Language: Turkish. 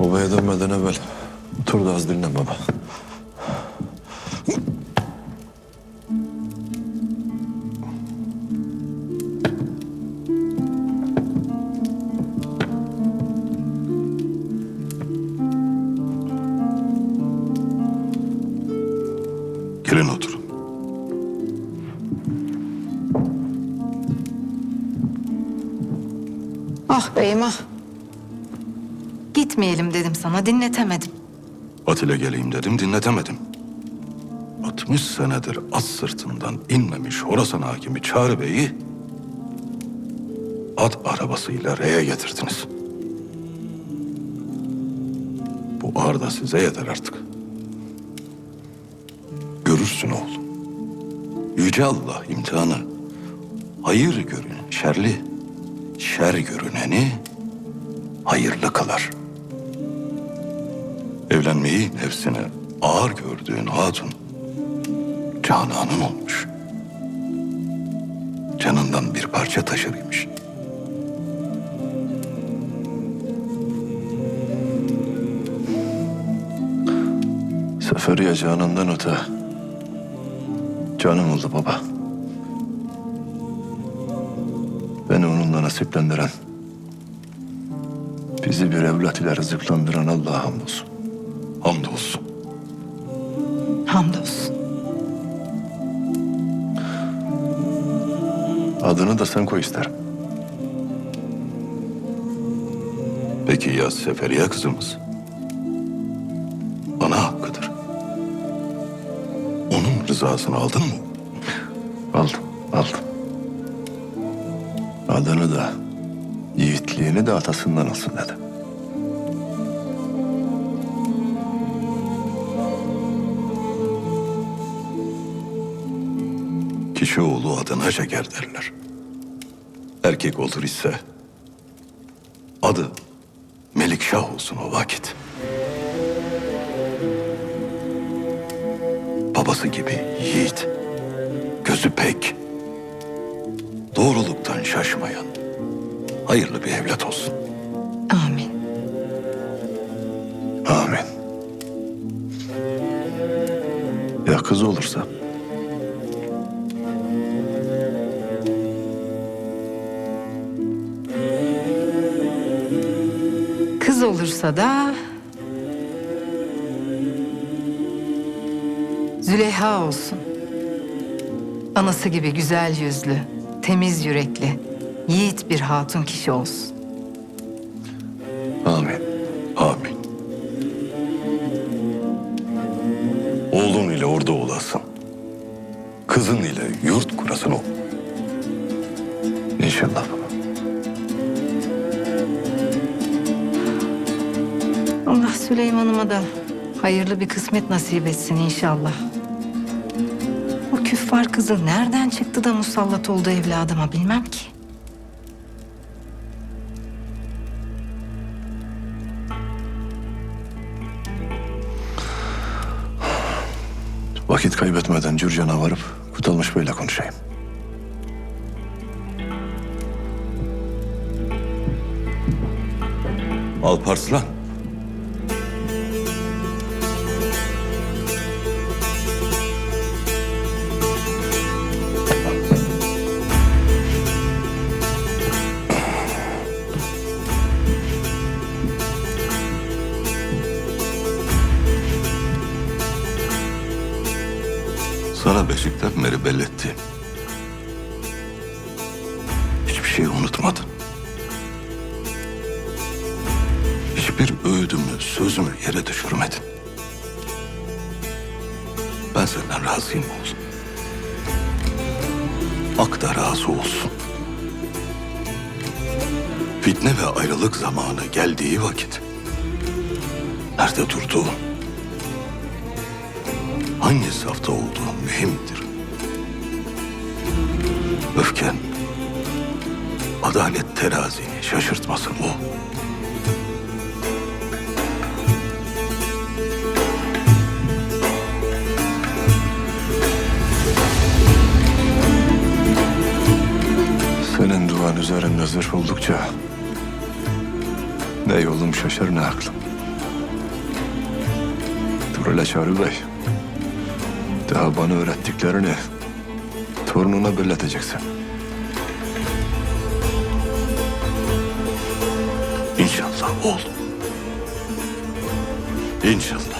Obaya dönmeden evvel otur da az dinlen baba. Gelin oturun. Ah beyim ah. Gitmeyelim dedim sana dinletemedim. Atile geleyim dedim dinletemedim. 60 senedir at sırtından inmemiş Horasan hakimi Çağrı Bey'i at arabasıyla R'ye getirdiniz. Bu ağır da size yeter artık. Görürsün oğlum. Yüce Allah imtihanı hayır görün şerli, şer görüneni hayırlı kılar. Evlenmeyi nefsine ağır gördüğün hatun Canan'ın olmuş. Canından bir parça taşırıymış. Seferiye canından öte. Canım oldu baba. Beni onunla nasiplendiren, bizi bir evlat ile rızıklandıran Allah'a hamdolsun. Hamdolsun. Hamdolsun. Adını da sen koy isterim. Peki ya Seferiye kızımız? Bana hakkıdır. Onun rızasını aldın mı? Aldım, aldım. Adını da, yiğitliğini de atasından alsın dedi. Kişi oğlu adına şeker derler. Erkek olur ise adı Melikşah olsun o vakit. Babası gibi yiğit, gözü pek, doğruluktan şaşmayan, hayırlı bir evlat olsun. Amin. Amin. Ya kız olursa? Olursa da... Züleyha olsun. Anası gibi güzel yüzlü, temiz yürekli, yiğit bir hatun kişi olsun. Amin. Amin. Oğlun ile orada olasın. Kızın ile yurt kurasın o. İnşallah Süleyman'ıma da hayırlı bir kısmet nasip etsin inşallah. O küffar kızı nereden çıktı da musallat oldu evladıma bilmem ki. Vakit kaybetmeden Cürcan'a varıp Kutalmış Bey'le konuşayım. Alparslan. Sana beşikten beri belletti. Hiçbir şey unutmadın. Hiçbir öğüdümü, sözümü yere düşürmedin. Ben senden razıyım oğlum. Hak da razı olsun. Fitne ve ayrılık zamanı geldiği vakit nerede durduğun, hangi safta olduğun mühimdir. Öfken, adalet terazini şaşırtmasın o. Senin duan üzerinde zırh oldukça ne yolum şaşar ne aklım. Dur hele Çağrı Bey. Daha bana öğrettiklerini torununa belleteceksin. İnşallah oğlum. İnşallah.